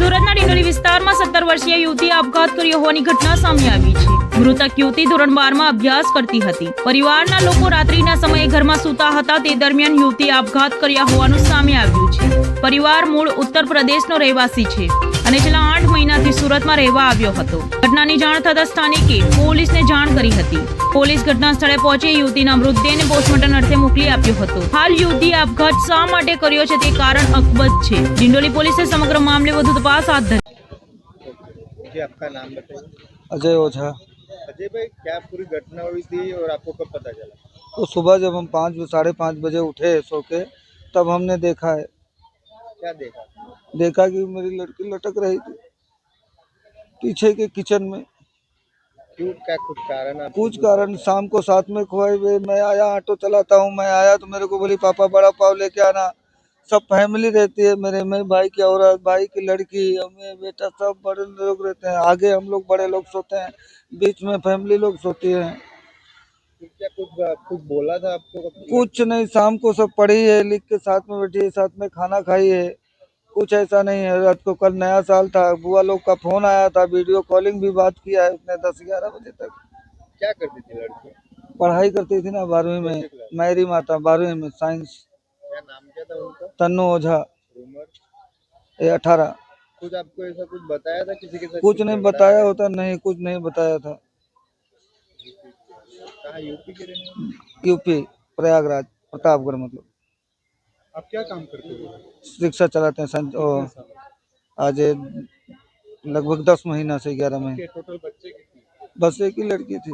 સુરતના ડિંડોલી વિસ્તારમાં સત્તર વર્ષીય યુવતીએ આપઘાત કર્યો હોવાની ઘટના સામે આવી છે. મૃતક યુવતી ધોરણ બારમાં અભ્યાસ કરતી હતી. પરિવારના લોકો રાત્રિના સમયે ઘરમાં સૂતા હતા તે દરમિયાન યુવતીએ આપઘાત કર્યા હોવાનું સામે આવ્યું છે. પરિવાર મૂળ ઉત્તર પ્રદેશનો રહેવાસી છે અને છેલ્લા મહિનાથી સુરતમાં રહેવા આવ્યો હતો ઘટનાની જાણ થતાં સ્થાનિકે પોલીસને જાણ કરી હતી પોલીસ ઘટના સ્થળે પહોંચી યુવતીના મૃતદેહને પોસ્ટમોર્ટમ અર્થે મોકલી આપ્યો હતો હાલ યુવતીએ આપઘાત શા માટે કર્યો છે તે કારણ અકબંધ છે ડિંડોલી પોલીસે સમગ્ર મામલે વધુ તપાસ હાથ ધરી जी आपका नाम बताइए अजय ओझा अजय भाई क्या पूरी घटना हुई थी और आपको कब पता चला तो सुबह जब हम पाँच साढ़े पाँच बजे उठे सो के तब हमने देखा है क्या देखा देखा कि मेरी लड़की लटक रही थी पीछे के किचन में। क्यों क्या कुछ कारण कुछ कारण शाम को साथ में खोए हुए मैं आया ऑटो चलाता हूँ मैं आया तो मेरे को बोली पापा बड़ा पाव लेके आना। सब फैमिली रहती है मेरे में भाई की औरत भाई की लड़की मैं बेटा सब बड़े लोग रहते हैं। आगे हम लोग बड़े लोग सोते हैं बीच में फैमिली लोग सोती है। क्या कुछ कुछ बोला था आपको? कुछ नहीं शाम को सब पढ़ी है लिख के साथ में बैठी है साथ में खाना खाई है। कुछ ऐसा नहीं है। रात को कल नया साल था। बुआ लोग का फ़ोन आया था वीडियो कॉलिंग भी बात किया है उसने दस ग्यारह बजे तक। क्या करती थी लड़की? पढ़ाई करती थी ना बारहवीं में। मैरी माता बारहवीं में साइंस। क्या नाम क्या था उनका? तन्नू ओझा। ये अठारह। कुछ आपको ऐसा कुछ बताया था किसी के साथ? कुछ नहीं बताया होता नहीं कुछ नहीं बताया था। यूपी के यूपी प्रयागराज प्रतापगढ़ मतलब। आप क्या काम करते हो? रिक्शा चलाते हैं संज ओ, आज लगभग दस महीना से ग्यारह महीने टोटल बच्चे कितने? बस एक ही लड़की थी।